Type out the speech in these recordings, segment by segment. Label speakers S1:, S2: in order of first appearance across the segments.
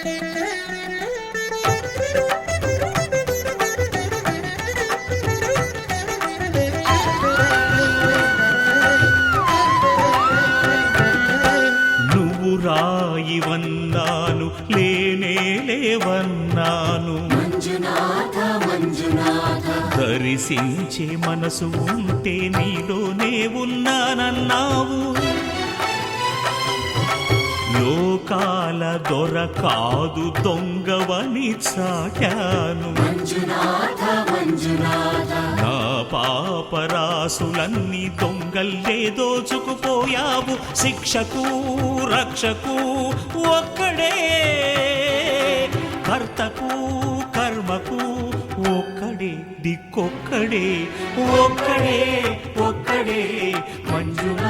S1: నువ్వు రాయివన్నాను లేనే లేవన్నాను.
S2: మంజునాథ మంజునాథ.
S1: దర్శించే మనసు ఉంటే నీలోనే ఉన్నానన్నావు. లోకాల దొర కాదు దొంగవని చాటాను. నా పాపరాసులన్నీ దొంగల్లే దోచుకుపోయావు. శిక్షకు రక్షకు ఒక్కడే. కర్తకు కర్మకు ఒక్కడే దిక్కొక్కడే ఒక్కడే ఒక్కడే. మంజునా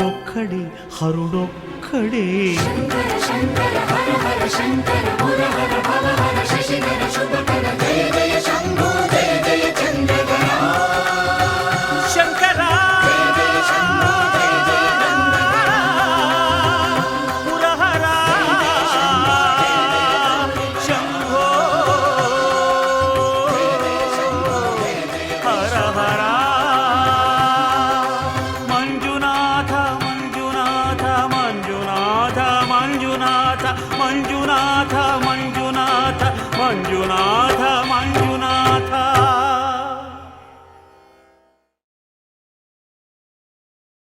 S1: ఒక్కడే హరుడొక్కడే
S2: శంకర శంకర హర హర శంకర మురహర భవ హర శశిధర మంజునాథ మంజునాథ మంజునాథ మంజునాథ.